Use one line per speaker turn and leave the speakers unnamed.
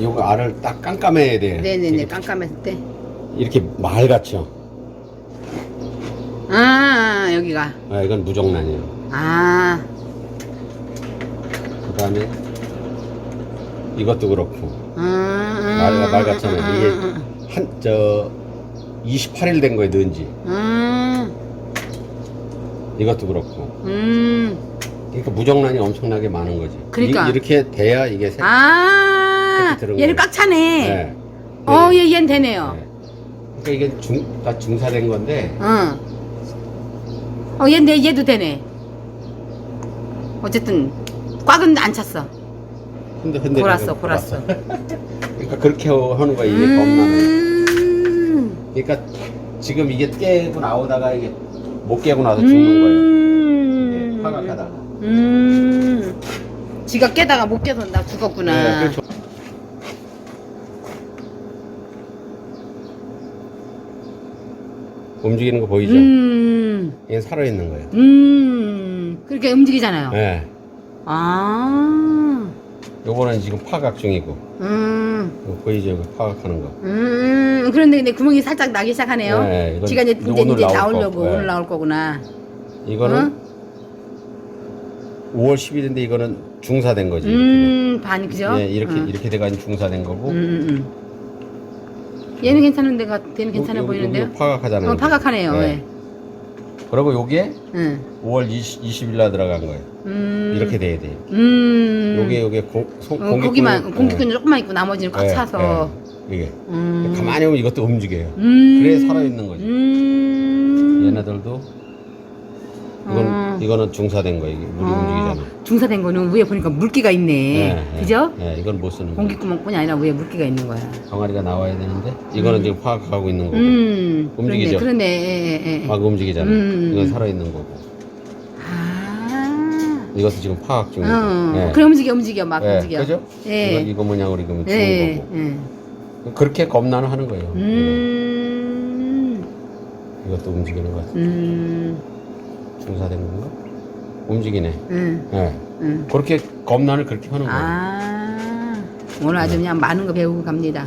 요거 알을 딱 깜깜해야 돼.
네네네
이렇게,
깜깜했을 때.
이렇게 말 같죠.
아 여기가.
아, 이건 무정란이에요.
아.
그다음에 이것도 그렇고
음,
말, 말 같잖아요.
음,
이게
음,
한저 28일 된 거예요, 넣은지.
음,
이것도 그렇고.
음.
그러니까 무정란이 엄청나게 많은 거지.
그러니까.
이, 렇게 돼야 이게 색.
아.
들은
얘를. 꽉 차네.
네.
어,
네.
얘 얘는 되네요.
네. 그러니까 이게 중, 다 중사된 건데
응. 어, 얘, 내 얘도 되네. 어쨌든 꽉은 안 찼어.
흔들 흔들.
골았어, 골았어.
그러니까 그렇게 하는 거야 이게 겁나는.
음.
그러니까 지금 이게 깨고 나오다가 이게 못 깨고 나서 죽는 거예요.
음.
이게 파각하다가.
음. 지가 깨다가 못 깨서 나 죽었구나.
네, 그렇죠. 움직이는 거 보이죠?
음.
얘는 살아 있는 거예요.
음. 그렇게 움직이잖아요.
네.
아.
요거는 지금 파각 중이고
음.
이거 보이죠? 이거 파각하는 거.
음. 그런데 근데 구멍이 살짝 나기 시작하네요.
네, 이건
지가 이제,
이제
이제,
오늘
이제
나올
나오려고
거. 네.
오늘 나올 거구나.
이거는 5월 10일인데 이거는 중사된 거지.
음, 반 그죠?
예, 이렇게
응.
이렇게 돼가지고 중사된 거고.
음, 음, 음. 얘는 괜찮은 데가 걔는 괜찮아
요- 요-
보이는데요?
요 파각하잖아요.
어, 파각하네요.
네.
예.
그리고 요게
응.
5월 20, 20일 날 들어간 거예요.
음.
이렇게 돼야 돼요.
음.
요게 요게 고, 소,
어, 고기만
공기꾼-
공기꾼이 조금만 있고 나머지는 꽉
예,
차서.
예, 이게
음.
가만히 보면 이것도 움직여요.
음.
그래야 살아 있는 거지.
음.
얘네들도 이건
어.
이거는 중사된 거 이게 물이
어,
움직이잖아.
중사된 거는 위에 보니까 물기가 있네.
예,
그죠?
예, 이건 못 쓰는 거.
공기구멍뿐이 아니라 위에 물기가 있는 거야.
병아리가 나와야 되는데 이거는 지금 파악하고 있는 거고
음.
움직이죠?
그러네. 그러네. 예, 예, 예.
막 움직이잖아.
음.
이건 살아 있는 거고
아.
이것도 지금 파악 중이고.
어.
예.
그래 움직여 움직여 막
예,
움직여.
그죠?
예.
이거, 이거 모양으로 이거 죽은
예.
거고.
예.
그렇게 겁나는 하는 거예요.
음.
이것도 움직이는 거 같아.
음.
중사된 건가? 움직이네.
음.
예.
음.
그렇게 겁난을 그렇게 하는 거예요.
아. 오늘 아주 그냥 많은 거 배우고 갑니다.